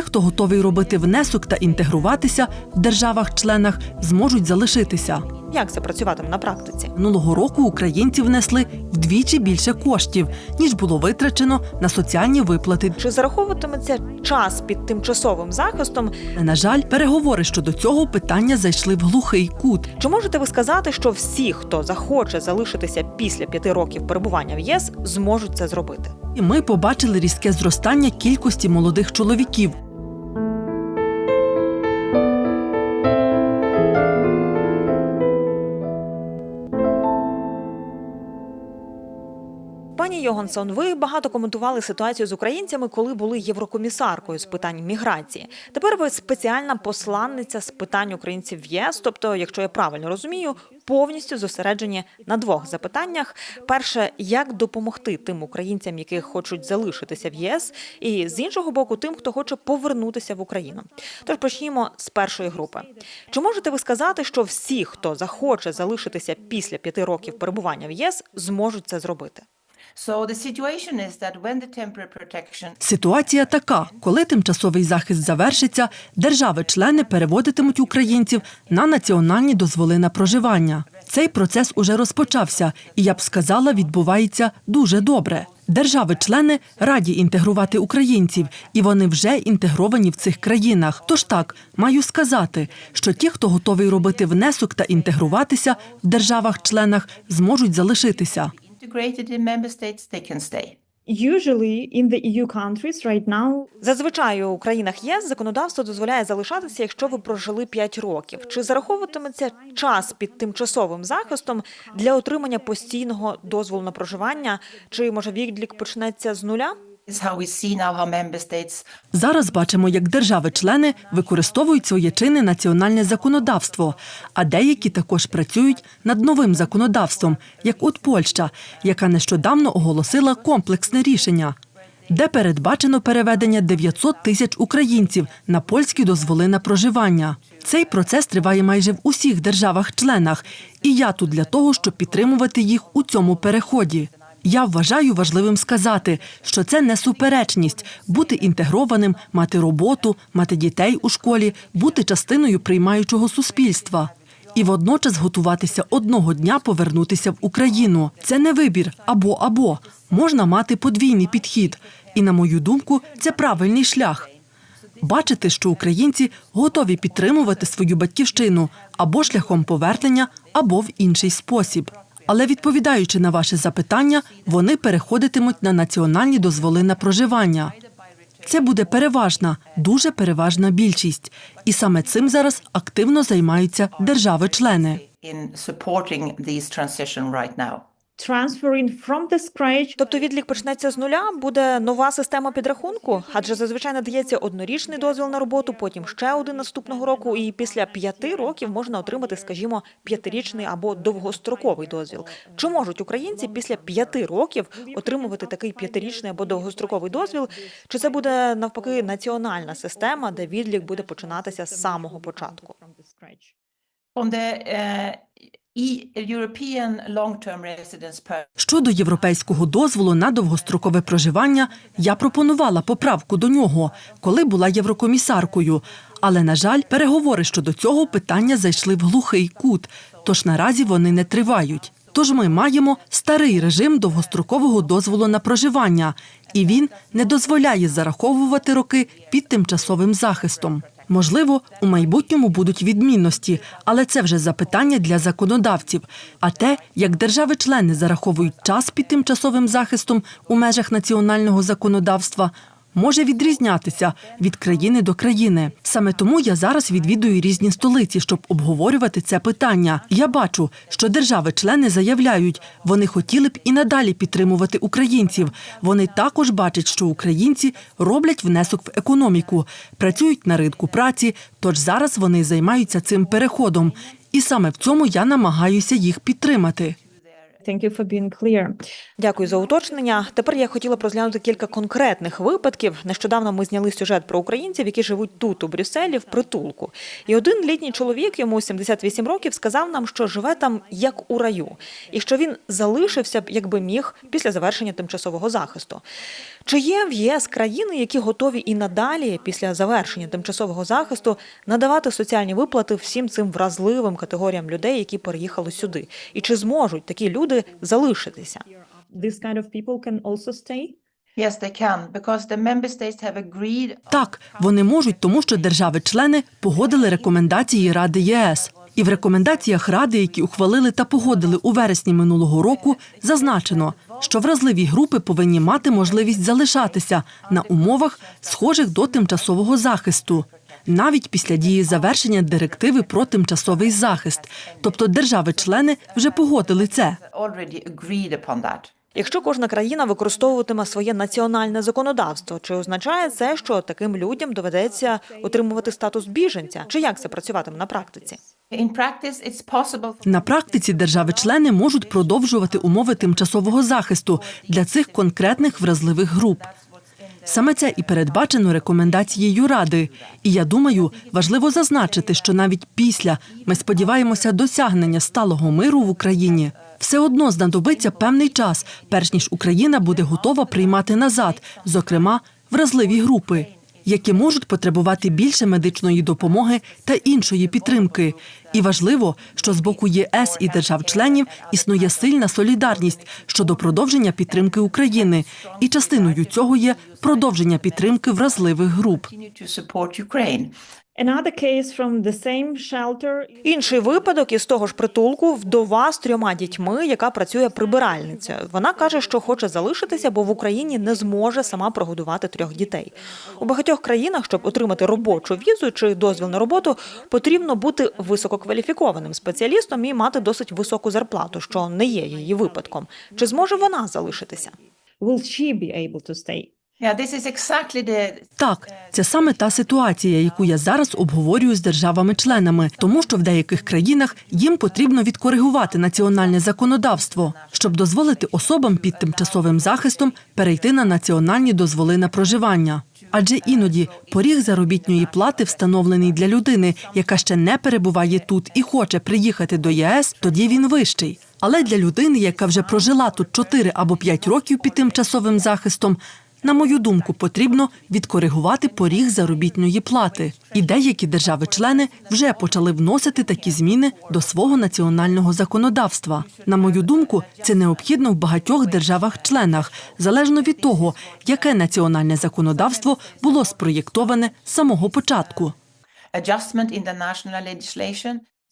ті, хто готовий робити внесок та інтегруватися в державах-членах, зможуть залишитися. Як це працюватиме на практиці? Минулого року українці внесли вдвічі більше коштів, ніж було витрачено на соціальні виплати. Чи зараховуватиметься час під тимчасовим захистом? На жаль, переговори щодо цього питання зайшли в глухий кут. Чи можете ви сказати, що всі, хто захоче залишитися після п'яти років перебування в ЄС, зможуть це зробити? І ми побачили різке зростання кількості молодих чоловіків. Пані Йогонсон, ви багато коментували ситуацію з українцями, коли були єврокомісаркою з питань міграції. Тепер ви спеціальна посланниця з питань українців в ЄС. Тобто, якщо я правильно розумію, повністю зосереджені на двох запитаннях: перше, як допомогти тим українцям, які хочуть залишитися в ЄС, і з іншого боку, тим, хто хоче повернутися в Україну. Тож почнімо з першої групи. Чи можете ви сказати, що всі, хто захоче залишитися після п'яти років перебування в ЄС, зможуть це зробити? Ситуація така: коли тимчасовий захист завершиться, держави-члени переводитимуть українців на національні дозволи на проживання. Цей процес уже розпочався, і я б сказала, відбувається дуже добре. Держави-члени раді інтегрувати українців, і вони вже інтегровані в цих країнах. Тож так маю сказати, що ті, хто готовий робити внесок та інтегруватися в державах-членах, зможуть залишитися. Integrated in member states, they can stay. Usually in the EU countries right now, Зазвичай у країнах ЄС законодавство дозволяє залишатися, якщо ви прожили 5 років. Чи зараховуватиметься час під тимчасовим захистом для отримання постійного дозволу на проживання? Чи може відлік почнеться з нуля? Зараз бачимо, як держави-члени використовують своє чинне національне законодавство, а деякі також працюють над новим законодавством, як от Польща, яка нещодавно оголосила комплексне рішення, де передбачено переведення 900 тисяч українців на польські дозволи на проживання. Цей процес триває майже в усіх державах-членах, і я тут для того, щоб підтримувати їх у цьому переході. Я вважаю важливим сказати, що це не суперечність бути інтегрованим, мати роботу, мати дітей у школі, бути частиною приймаючого суспільства. І водночас готуватися одного дня повернутися в Україну. Це не вибір або або можна мати подвійний підхід. І на мою думку, це правильний шлях. Бачити, що українці готові підтримувати свою батьківщину або шляхом повернення, або в інший спосіб. Але відповідаючи на ваше запитання, вони переходитимуть на національні дозволи на проживання. Це буде переважна, дуже переважна більшість, і саме цим зараз активно займаються держави-члени. Тобто відлік почнеться з нуля, буде нова система підрахунку, адже зазвичай надається однорічний дозвіл на роботу, потім ще один наступного року, і після п'яти років можна отримати, скажімо, п'ятирічний або довгостроковий дозвіл. Чи можуть українці після п'яти років отримувати такий п'ятирічний або довгостроковий дозвіл? Чи це буде навпаки національна система, де відлік буде починатися з самого початку? E- European long-term Щодо європейського дозволу на довгострокове проживання, я пропонувала поправку до нього, коли була єврокомісаркою. Але, на жаль, переговори щодо цього питання зайшли в глухий кут, тож наразі вони не тривають. Тож ми маємо старий режим довгострокового дозволу на проживання, і він не дозволяє зараховувати роки під тимчасовим захистом. Можливо, у майбутньому будуть відмінності, але це вже запитання для законодавців. А те, як держави-члени зараховують час під тимчасовим захистом у межах національного законодавства, може відрізнятися від країни до країни. Саме тому я зараз відвідую різні столиці, щоб обговорювати це питання. Я бачу, що держави-члени заявляють, вони хотіли б і надалі підтримувати українців. Вони також бачать, що українці роблять внесок в економіку, працюють на ринку праці. Тож зараз вони займаються цим переходом. І саме в цьому я намагаюся їх підтримати. Thank you for being clear. Дякую за уточнення. Тепер я хотіла б розглянути кілька конкретних випадків. Нещодавно ми зняли сюжет про українців, які живуть тут, у Брюсселі, в притулку. І один літній чоловік, йому 78 років, сказав нам, що живе там як у раю, і що він залишився б, якби міг, після завершення тимчасового захисту. Чи є в ЄС країни, які готові і надалі, після завершення тимчасового захисту, надавати соціальні виплати всім цим вразливим категоріям людей, які переїхали сюди? І чи зможуть такі люди залишитися? This kind of people can also stay. Yes, they can, because the member states have agreed Так, вони можуть, тому що держави-члени погодили рекомендації Ради ЄС. І в рекомендаціях Ради, які ухвалили та погодили у вересні минулого року, зазначено, що вразливі групи повинні мати можливість залишатися на умовах, схожих до тимчасового захисту, навіть після дії завершення директиви про тимчасовий захист. Тобто держави-члени вже погодили це. Якщо кожна країна використовуватиме своє національне законодавство, чи означає це, що таким людям доведеться отримувати статус біженця? Чи як це працюватиме на практиці? На практиці держави-члени можуть продовжувати умови тимчасового захисту для цих конкретних вразливих груп. Саме це і передбачено рекомендацією Ради. І я думаю, важливо зазначити, що навіть після ми сподіваємося досягнення сталого миру в Україні. Все одно знадобиться певний час, перш ніж Україна буде готова приймати назад, зокрема вразливі групи, які можуть потребувати більше медичної допомоги та іншої підтримки. І важливо, що з боку ЄС і держав-членів існує сильна солідарність щодо продовження підтримки України, і частиною цього є продовження підтримки вразливих груп. Інший випадок із того ж притулку вдова з трьома дітьми, яка працює прибиральницею. Вона каже, що хоче залишитися, бо в Україні не зможе сама прогодувати трьох дітей. У багатьох країнах, щоб отримати робочу візу чи дозвіл на роботу, потрібно бути висококваліфікованим спеціалістом і мати досить високу зарплату, що не є її випадком. Чи зможе вона залишитися? Will she be able to stay? Так, це саме та ситуація, яку я зараз обговорюю з державами-членами, тому що в деяких країнах їм потрібно відкоригувати національне законодавство, щоб дозволити особам під тимчасовим захистом перейти на національні дозволи на проживання. Адже іноді поріг заробітної плати встановлений для людини, яка ще не перебуває тут і хоче приїхати до ЄС, тоді він вищий. Але для людини, яка вже прожила тут 4 або 5 років під тимчасовим захистом, на мою думку, потрібно відкоригувати поріг заробітної плати. І деякі держави-члени вже почали вносити такі зміни до свого національного законодавства. На мою думку, це необхідно в багатьох державах-членах, залежно від того, яке національне законодавство було спроєктоване з самого початку.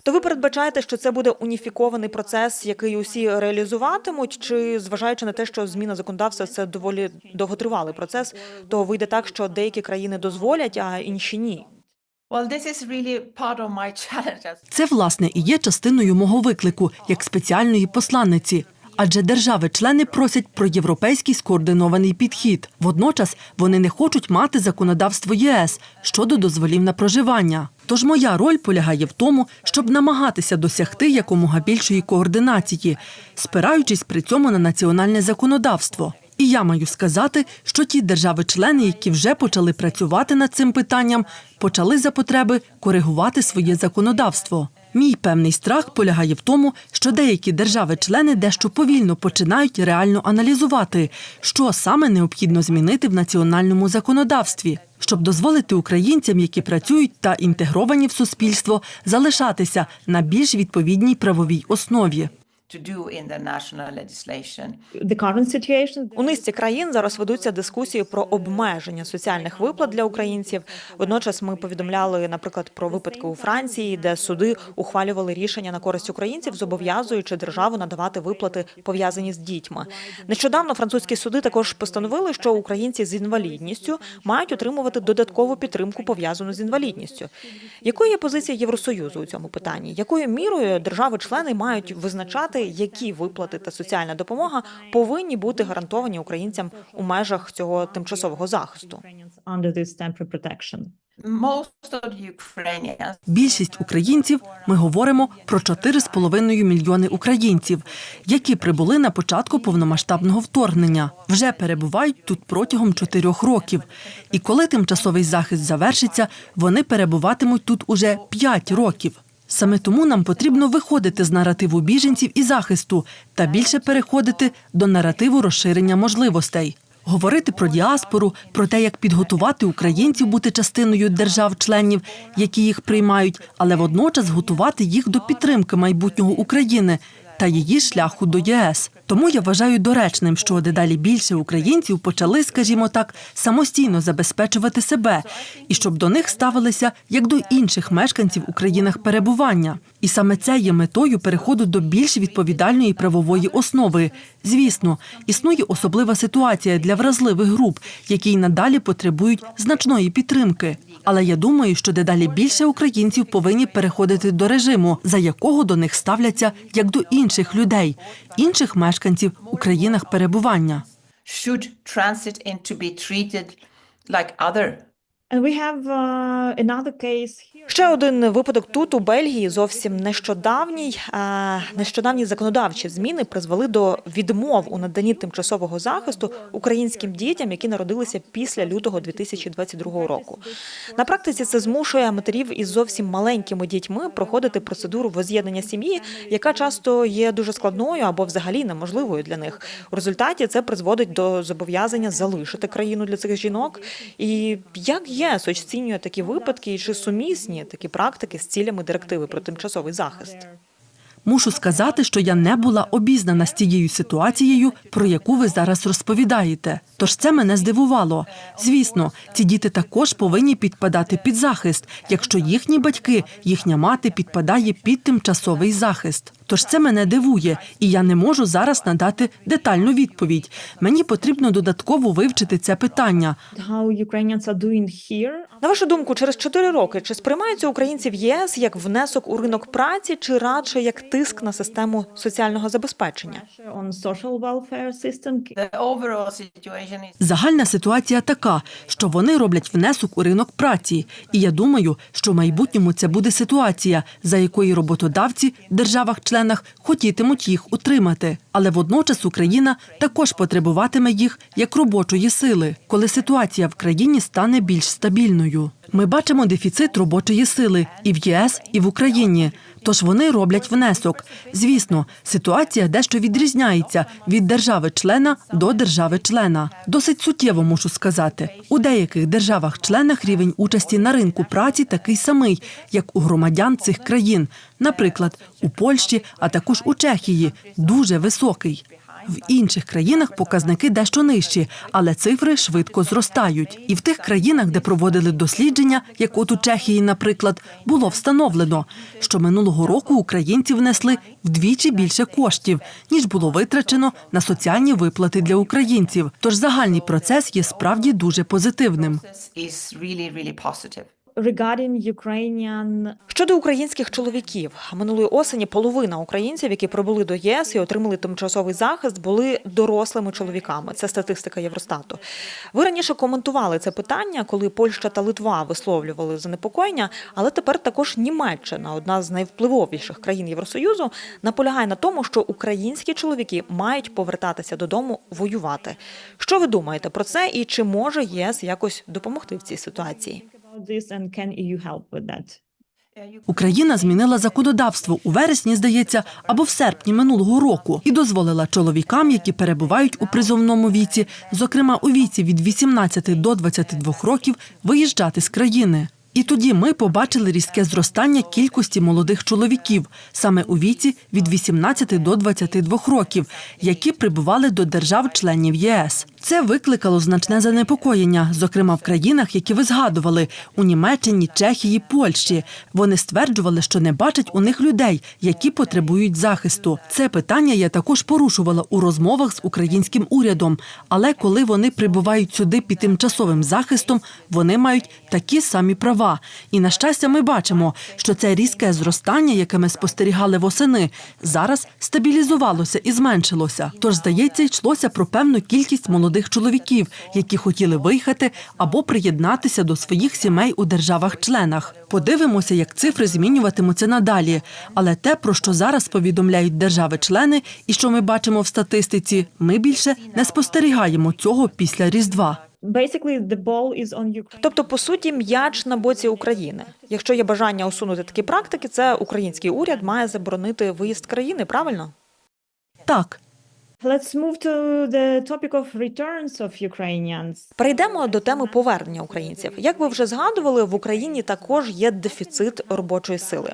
То ви передбачаєте, що це буде уніфікований процес, який усі реалізуватимуть, чи зважаючи на те, що зміна законодавства це доволі довготривалий процес, то вийде так, що деякі країни дозволять, а інші ні. Це власне і є частиною мого виклику як спеціальної посланниці. Адже держави-члени просять про європейський скоординований підхід. Водночас вони не хочуть мати законодавство ЄС щодо дозволів на проживання. Тож моя роль полягає в тому, щоб намагатися досягти якомога більшої координації, спираючись при цьому на національне законодавство. І я маю сказати, що ті держави-члени, які вже почали працювати над цим питанням, почали за потреби коригувати своє законодавство. Мій певний страх полягає в тому, що деякі держави-члени дещо повільно починають реально аналізувати, що саме необхідно змінити в національному законодавстві, щоб дозволити українцям, які працюють та інтегровані в суспільство, залишатися на більш відповідній правовій основі. У низці країн зараз ведуться дискусії про обмеження соціальних виплат для українців. Водночас ми повідомляли, наприклад, про випадки у Франції, де суди ухвалювали рішення на користь українців, зобов'язуючи державу надавати виплати пов'язані з дітьми. Нещодавно французькі суди також постановили, що українці з інвалідністю мають отримувати додаткову підтримку пов'язану з інвалідністю. Якою є позиція Євросоюзу у цьому питанні? Якою мірою держави-члени мають визначати, які виплати та соціальна допомога повинні бути гарантовані українцям у межах цього тимчасового захисту? Більшість українців ми говоримо про 4,5 мільйони українців, які прибули на початку повномасштабного вторгнення, вже перебувають тут протягом 4 років. І коли тимчасовий захист завершиться, вони перебуватимуть тут уже 5 років. Саме тому нам потрібно виходити з наративу біженців і захисту та більше переходити до наративу розширення можливостей. Говорити про діаспору, про те, як підготувати українців бути частиною держав-членів, які їх приймають, але водночас готувати їх до підтримки майбутнього України та її шляху до ЄС. Тому я вважаю доречним, що дедалі більше українців почали, скажімо так, самостійно забезпечувати себе, і щоб до них ставилися як до інших мешканців у країнах перебування. І саме це є метою переходу до більш відповідальної правової основи. Звісно, існує особлива ситуація для вразливих груп, які й надалі потребують значної підтримки. Але я думаю, що дедалі більше українців повинні переходити до режиму, за якого до них ставляться як до інших людей, інших мешканців у країнах перебування. should transit and to be treated like other Uh. Ще один випадок тут у Бельгії зовсім нещодавній. Нещодавні законодавчі зміни призвели до відмов у наданні тимчасового захисту українським дітям, які народилися після лютого 2022 року. На практиці це змушує матерів із зовсім маленькими дітьми проходити процедуру воз'єднання сім'ї, яка часто є дуже складною або взагалі неможливою для них. У результаті це призводить до зобов'язання залишити країну для цих жінок. І як ЄС оцінює такі випадки, і чи сумісні такі практики з цілями директиви про тимчасовий захист? Мушу сказати, що я не була обізнана з тією ситуацією, про яку ви зараз розповідаєте. Тож це мене здивувало. Звісно, ці діти також повинні підпадати під захист, якщо їхні батьки, їхня мати підпадає під тимчасовий захист. Тож це мене дивує, і я не можу зараз надати детальну відповідь. Мені потрібно додатково вивчити це питання. На вашу думку, через 4 роки чи сприймаються українці в ЄС як внесок у ринок праці, чи радше як тиск на систему соціального забезпечення? Загальна ситуація така, що вони роблять внесок у ринок праці, і я думаю, що в майбутньому це буде ситуація, за якої роботодавці в державах-членах хотітимуть їх утримати. Але водночас Україна також потребуватиме їх як робочої сили, коли ситуація в країні стане більш стабільною. Ми бачимо дефіцит робочої сили і в ЄС, і в Україні. Тож вони роблять внесок. Звісно, ситуація дещо відрізняється від держави-члена до держави-члена. Досить суттєво можу сказати. У деяких державах-членах рівень участі на ринку праці такий самий, як у громадян цих країн, наприклад, у Польщі, а також у Чехії, дуже високий. В інших країнах показники дещо нижчі, але цифри швидко зростають. І в тих країнах, де проводили дослідження, як от у Чехії, наприклад, було встановлено, що минулого року українці внесли вдвічі більше коштів, ніж було витрачено на соціальні виплати для українців. Тож загальний процес є справді дуже позитивним. Regarding Щодо українських чоловіків, минулої осені половина українців, які прибули до ЄС і отримали тимчасовий захист, були дорослими чоловіками. Це статистика Євростату. Ви раніше коментували це питання, коли Польща та Литва висловлювали занепокоєння, але тепер також Німеччина, одна з найвпливовіших країн Євросоюзу, наполягає на тому, що українські чоловіки мають повертатися додому воювати. Що ви думаєте про це, і чи може ЄС якось допомогти в цій ситуації? Україна змінила законодавство у вересні, здається, або в серпні минулого року, і дозволила чоловікам, які перебувають у призовному віці, зокрема у віці від 18 до 22 років, виїжджати з країни. І тоді ми побачили різке зростання кількості молодих чоловіків саме у віці від 18 до 22 років, які прибували до держав-членів ЄС. Це викликало значне занепокоєння, зокрема в країнах, які ви згадували у Німеччині, Чехії, Польщі. Вони стверджували, що не бачать у них людей, які потребують захисту. Це питання я також порушувала у розмовах з українським урядом. Але коли вони прибувають сюди під тимчасовим захистом, вони мають такі самі права. Різдва. І на щастя, ми бачимо, що це різке зростання, яке ми спостерігали восени, зараз стабілізувалося і зменшилося. Тож, здається, йшлося про певну кількість молодих чоловіків, які хотіли виїхати або приєднатися до своїх сімей у державах-членах. Подивимося, як цифри змінюватимуться надалі. Але те, про що зараз повідомляють держави-члени, і що ми бачимо в статистиці, ми більше не спостерігаємо цього після Різдва. Тобто, по суті, м'яч на боці України. Якщо є бажання усунути такі практики, це український уряд має заборонити виїзд країни. Правильно? Так, Let's move to the topic of returns of Ukrainians. Перейдемо до теми повернення українців. Як ви вже згадували, в Україні також є дефіцит робочої сили.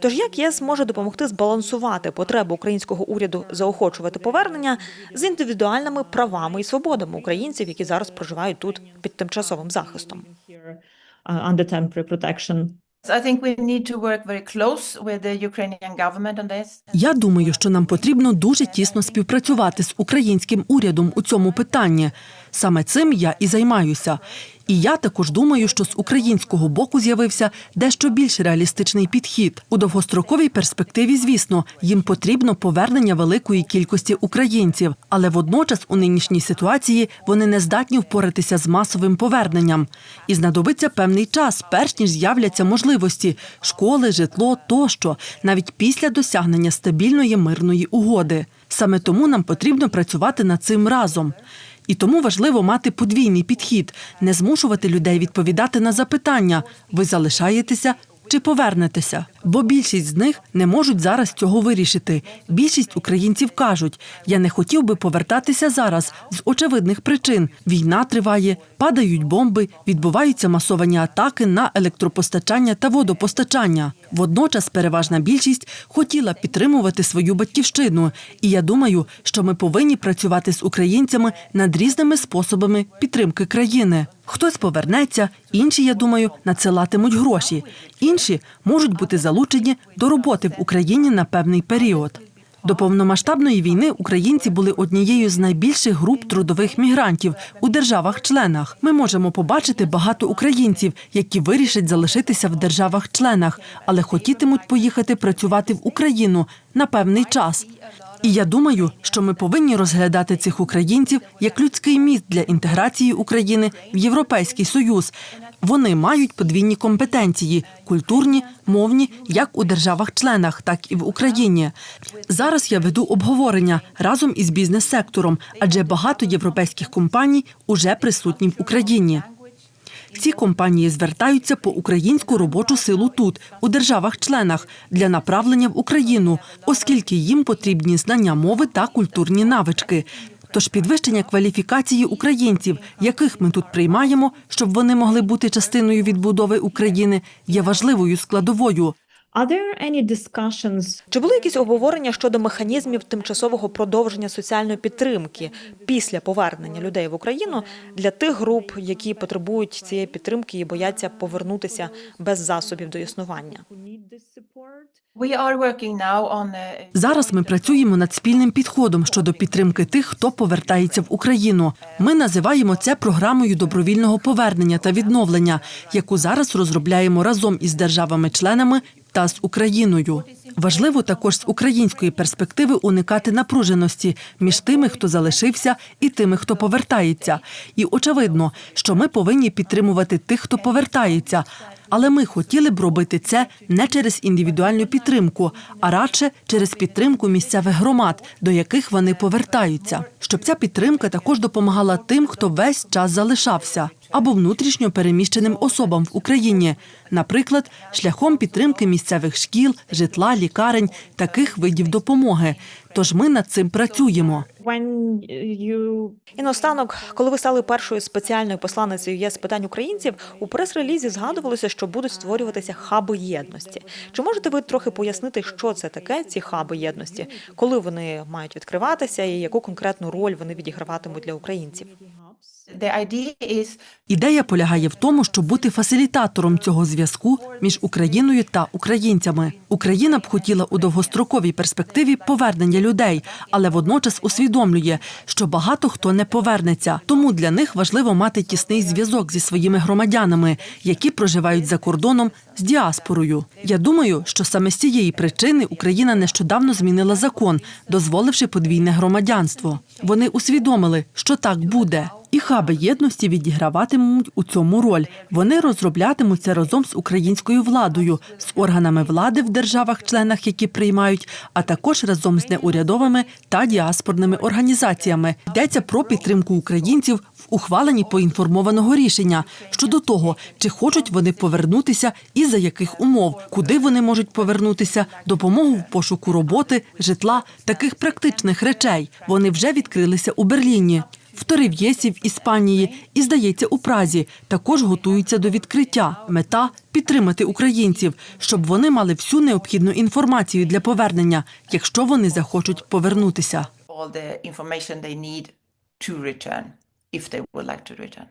Тож як ЄС може допомогти збалансувати потребу українського уряду заохочувати повернення з індивідуальними правами і свободами українців, які зараз проживають тут під тимчасовим захистом? Uh, under temporary protection. Я думаю, що нам потрібно дуже тісно співпрацювати з українським урядом у цьому питанні. Саме цим я і займаюся. І я також думаю, що з українського боку з'явився дещо більш реалістичний підхід. У довгостроковій перспективі, звісно, їм потрібно повернення великої кількості українців, але водночас у нинішній ситуації вони не здатні впоратися з масовим поверненням. І знадобиться певний час, перш ніж з'являться можливості школи, житло тощо, навіть після досягнення стабільної мирної угоди. Саме тому нам потрібно працювати над цим разом. І тому важливо мати подвійний підхід, не змушувати людей відповідати на запитання: ви залишаєтеся чи повернетеся? Бо більшість з них не можуть зараз цього вирішити. Більшість українців кажуть: я не хотів би повертатися зараз з очевидних причин. Війна триває, падають бомби, відбуваються масовані атаки на електропостачання та водопостачання. Водночас переважна більшість хотіла підтримувати свою батьківщину. І я думаю, що ми повинні працювати з українцями над різними способами підтримки країни. Хтось повернеться, інші, я думаю, надсилатимуть гроші. Інші можуть бути залучені до роботи в Україні на певний період. До повномасштабної війни українці були однією з найбільших груп трудових мігрантів у державах-членах. Ми можемо побачити багато українців, які вирішать залишитися в державах-членах, але хотітимуть поїхати працювати в Україну на певний час. І я думаю, що ми повинні розглядати цих українців як людський міст для інтеграції України в Європейський Союз. Вони мають подвійні компетенції культурні, мовні, як у державах-членах, так і в Україні. Зараз я веду обговорення разом із бізнес-сектором, адже багато європейських компаній уже присутні в Україні. Ці компанії звертаються по українську робочу силу тут, у державах-членах, для направлення в Україну, оскільки їм потрібні знання мови та культурні навички. Тож підвищення кваліфікації українців, яких ми тут приймаємо, щоб вони могли бути частиною відбудови України, є важливою складовою. Are there any discussions Чи були якісь обговорення щодо механізмів тимчасового продовження соціальної підтримки після повернення людей в Україну для тих груп, які потребують цієї підтримки і бояться повернутися без засобів до існування? who need this support? We are working now on Зараз ми працюємо над спільним підходом щодо підтримки тих, хто повертається в Україну. Ми називаємо це програмою добровільного повернення та відновлення, яку зараз розробляємо разом із державами-членами та з Україною. Важливо також з української перспективи уникати напруженості між тими, хто залишився, і тими, хто повертається. І очевидно, що ми повинні підтримувати тих, хто повертається. Але ми хотіли б робити це не через індивідуальну підтримку, а радше через підтримку місцевих громад, до яких вони повертаються, щоб ця підтримка також допомагала тим, хто весь час залишався, або внутрішньо переміщеним особам в Україні, наприклад, шляхом підтримки місцевих шкіл, житла, лікарень, таких видів допомоги. Тож ми над цим працюємо. І наостанок, коли ви стали першою спеціальною посланницею ЄС з питань українців, у прес-релізі згадувалося, що будуть створюватися хаби єдності. Чи можете ви трохи пояснити, що це таке, ці хаби єдності, коли вони мають відкриватися і яку конкретну роль вони відіграватимуть для українців? Ідея полягає в тому, щоб бути фасилітатором цього зв'язку між Україною та українцями. Україна б хотіла у довгостроковій перспективі повернення людей, але водночас усвідомлює, що багато хто не повернеться. Тому для них важливо мати тісний зв'язок зі своїми громадянами, які проживають за кордоном з діаспорою. Я думаю, що саме з цієї причини Україна нещодавно змінила закон, дозволивши подвійне громадянство. Вони усвідомили, що так буде. І хаби єдності відіграватимуть у цьому роль. Вони розроблятимуться разом з українською владою, з органами влади в державах-членах, які приймають, а також разом з неурядовими та діаспорними організаціями. Йдеться про підтримку українців в ухваленні поінформованого рішення щодо того, чи хочуть вони повернутися і за яких умов, куди вони можуть повернутися, допомогу в пошуку роботи, житла, таких практичних речей. Вони вже відкрилися у Берліні. В Терев'єсі в Іспанії і, здається, у Празі також готуються до відкриття. Мета підтримати українців, щоб вони мали всю необхідну інформацію для повернення, якщо вони захочуть повернутися. if they would like to return.